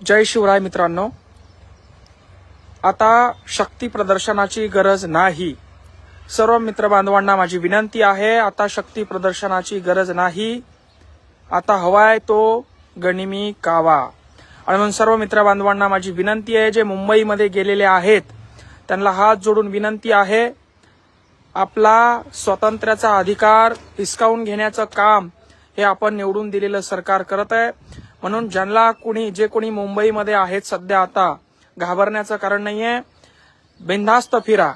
जय शिवराय मित्रांनो. आता शक्ती प्रदर्शनाची गरज नाही. सर्व मित्र बांधवांना माझी विनंती आहे आता शक्ती प्रदर्शनाची गरज नाही. आता हवाय तो गणिमी कावा. आणि म्हणून सर्व मित्र बांधवांना माझी विनंती आहे जे मुंबईमध्ये गेलेले आहेत त्यांना हात जोडून विनंती आहे आपला स्वातंत्र्याचा अधिकार हिसकावून घेण्याचं काम हे आपण निवडून दिलेलं सरकार करत आहे. म्हणून ज्यांना कुणी जे कोणी मुंबईमध्ये आहेत सध्या आता घाबरण्याचं कारण नाहीये. बिनधास्त फिरा.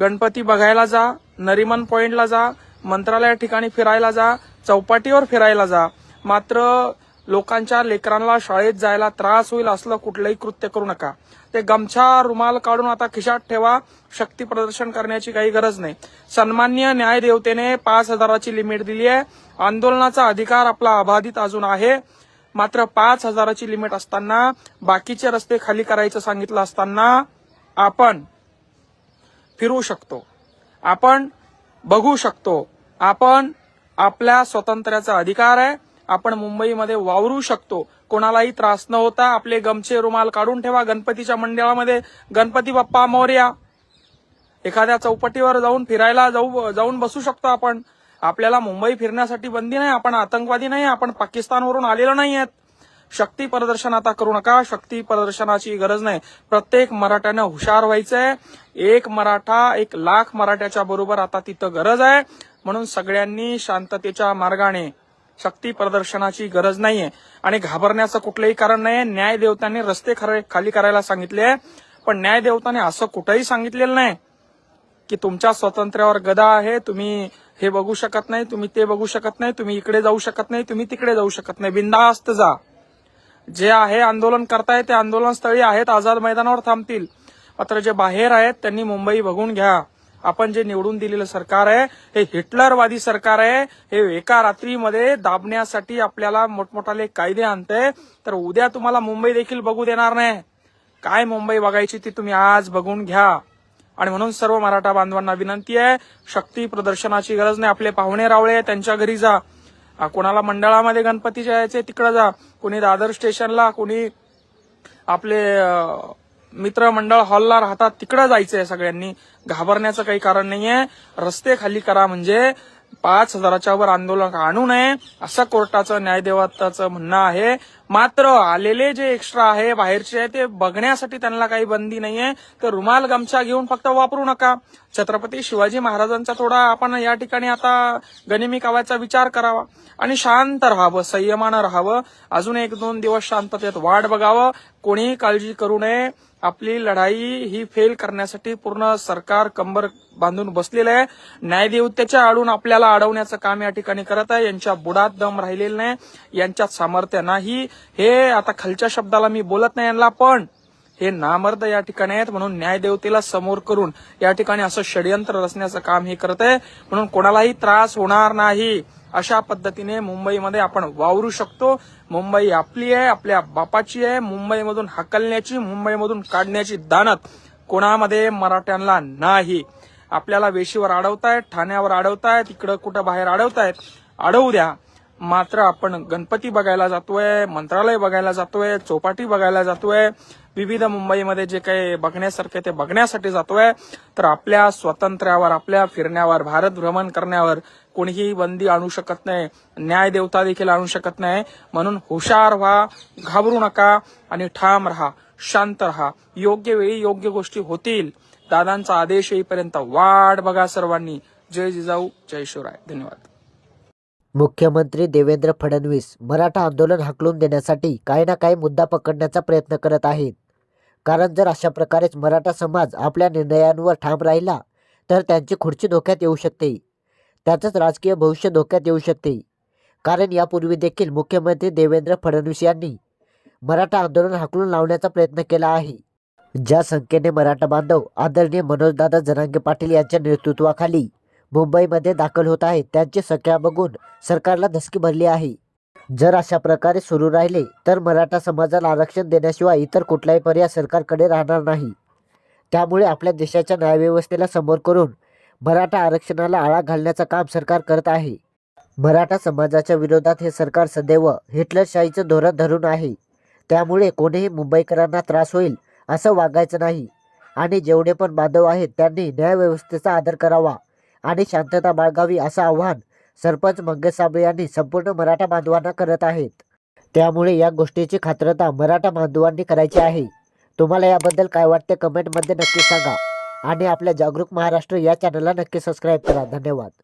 गणपती बघायला जा नरिमन पॉइंटला जा मंत्रालया ठिकाणी फिरायला जा चौपाटीवर फिरायला जा. मात्र लोकांच्या लेकरांना शाळेत जायला त्रास होईल असलं कुठलंही कृत्य करू नका. ते गमछा रुमाल काढून आता खिशात ठेवा. शक्ती प्रदर्शन करण्याची काही गरज नाही. सन्मान्य न्यायदेवतेने पाच हजाराची लिमिट दिली आहे आंदोलनाचा अधिकार आपला अबाधित अजून आहे. मात्र पाच हजाराची लिमिट असताना बाकीचे रस्ते खाली करायचं सांगितलं असताना आपण फिरू शकतो. आपण बघू शकतो. आपण आपल्या स्वातंत्र्याचा अधिकार आहे. आपण मुंबईमध्ये वावरू शकतो. कोणालाही त्रास न होता आपले गमचे रुमाल काढून ठेवा. गणपतीच्या मंडळामध्ये गणपती बाप्पा मोर्या एखाद्या चौपटीवर जाऊन फिरायला जाऊ जाऊन बसू शकतो आपण. आपल्याला मुंबई फिरण्यासाठी बंदी नाही आपण आतंकवादी नाही आपण पाकिस्तानवरून आलेलो नाही आहेत शक्ती प्रदर्शन आता करू नका शक्ती प्रदर्शनाची गरज नाही. प्रत्येक मराठ्यानं हुशार व्हायचंय. एक मराठा एक लाख मराठ्याच्या बरोबर आता तिथं गरज आहे. म्हणून सगळ्यांनी शांततेच्या मार्गाने शक्ती प्रदर्शनाची गरज नाहीये. आणि घाबरण्याचं कुठलंही कारण नाही न्याय देवतांनी रस्ते खरे खाली करायला सांगितले पण न्याय देवताने असं कुठंही सांगितलेलं नाही. की तुमच्या स्वातंत्र्यावर गदा आहे तुम्ही हे बघू शकत नाही तुम्ही ते बघू शकत नाही तुम्ही इकडे जाऊ शकत नाही तुम्ही तिकडे जाऊ शकत नाही. बिंदास्त जा. जे आहे आंदोलन करताय ते आंदोलन स्थळी आहेत आझाद मैदानावर थांबतील. मात्र जे बाहेर आहेत त्यांनी मुंबई बघून घ्या. आपण जे निवडून दिलेलं सरकार आहे हे हिटलरवादी सरकार आहे हे एका रात्रीमध्ये दाबण्यासाठी आपल्याला मोठमोठाले कायदे आणते. तर उद्या तुम्हाला मुंबई देखील बघू देणार नाही. काय मुंबई बघायची ती तुम्ही आज बघून घ्या. आणि म्हणून सर्व मराठा बांधवांना विनंती आहे शक्ती प्रदर्शनाची गरज नाही. आपले पाहुणे रावळे त्यांच्या घरी जा. कोणाला मंडळामध्ये गणपती जायचे तिकडे जा. कोणी दादर स्टेशनला कोणी आपले मित्रमंडळ हॉलला राहतात तिकडे जायचंय सगळ्यांनी. घाबरण्याचं काही कारण नाहीये. रस्ते खाली करा म्हणजे पाच हजाराच्या वर आंदोलन आणू नये असं कोर्टाचं न्यायदेवताचं म्हणणं आहे. मात्र आलेले जे एक्स्ट्रा आहे बाहेरचे आहे ते बघण्यासाठी त्यांना काही बंदी नाहीये. तर रुमाल गमछा घेऊन फक्त वापरू नका. छत्रपती शिवाजी महाराजांचा थोडा आपण या ठिकाणी आता गनिमी कावाचा विचार करावा. आणि शांत राहावं संयमानं राहावं. अजून एक दोन दिवस शांततेत वाट बघावं. कोणीही काळजी करू नये. आपली लढाई ही फेल करण्यासाठी पूर्ण सरकार कंबर बांधून बसलेलं आहे. न्यायदेवतेच्या आडून आपल्याला अडवण्याचं काम या ठिकाणी करत आहे. यांच्या बुडात दम राहिलेला नाही. यांच्यात सामर्थ्य नाही. हे आता खालच्या शब्दाला मी बोलत नाही यांना पण हे नामर्द या ठिकाणी आहेत म्हणून न्यायदेवतेला समोर करून या ठिकाणी असं षडयंत्र रचण्याचं काम हे करत आहे. म्हणून कोणालाही त्रास होणार नाही. अशा पद्धतीने मुंबईमध्ये आपण वावरू शकतो. मुंबई आपली आहे आपल्या बापाची आहे. मुंबईमधून हकलण्याची मुंबईमधून काढण्याची दानत कोणामध्ये मराठ्यांना नाही. आपल्याला वेशीवर अडवतायत ठाण्यावर अडवतायत इकडं कुठं बाहेर अडवतायत अडवू द्या. मात्र आपण गणपती बघायला जातोय मंत्रालय बघायला जातोय चौपाटी बघायला जातोय विविध मुंबईमध्ये जे काही बघण्यासारखे ते बघण्यासाठी जातोय. तर आपल्या स्वातंत्र्यावर आपल्या फिरण्यावर भारत भ्रमण करण्यावर कोणीही बंदी आणू शकत नाही न्याय देवता देखील आणू शकत नाही. म्हणून हुशार व्हा घाबरू नका आणि ठाम राहा शांत राहा. योग्य वेळी योग्य गोष्टी होतील. दादांचा आदेश येईपर्यंत वाट बघा सर्वांनी. जय जिजाऊ जय शिवराय. धन्यवाद. मुख्यमंत्री देवेंद्र फडणवीस मराठा आंदोलन हाकलून देण्यासाठी काही ना काही मुद्दा पकडण्याचा प्रयत्न करत आहेत. कारण जर अशा प्रकारेच मराठा समाज आपल्या निर्णयांवर ठाम राहिला तर त्यांची खुर्ची धोक्यात येऊ शकते. त्याचंच राजकीय भविष्य धोक्यात येऊ शकते. कारण यापूर्वी देखील मुख्यमंत्री देवेंद्र फडणवीस यांनी मराठा आंदोलन हाकलून लावण्याचा प्रयत्न केला आहे. ज्या संख्येने मराठा बांधव आदरणीय मनोजदादा जनांगे पाटील यांच्या नेतृत्वाखाली मुंबईमध्ये दाखल होत आहेत. त्यांची संख्या बघून सरकारला धसकी भरली आहे. जर अशा प्रकारे सुरू राहिले तर मराठा समाजाला आरक्षण देण्याशिवाय इतर कुठलाही पर्याय सरकारकडे राहणार नाही. त्यामुळे आपल्या देशाच्या न्यायव्यवस्थेला समोर करून मराठा आरक्षणाला आळा घालण्याचं काम सरकार करत आहे. मराठा समाजाच्या विरोधात हे सरकार सदैव हिटलरशाहीचं धोरण धरून आहे. त्यामुळे कोणीही मुंबईकरांना त्रास होईल असं वागायचं नाही. आणि जेवढे पण बांधव आहेत त्यांनी न्यायव्यवस्थेचा आदर करावा. आणि शांतता बाळगावी असं आव्हान सरपंच मंगेश साबळे यांनी संपूर्ण मराठा बांधवांना करत आहेत. त्यामुळे या गोष्टीची खात्रता मराठा बांधवांनी करायची आहे. तुम्हाला याबद्दल काय वाटते कमेंटमध्ये नक्की सांगा. आणि आपल्या जागरूक महाराष्ट्र या चॅनलला नक्की सबस्क्राईब करा. धन्यवाद.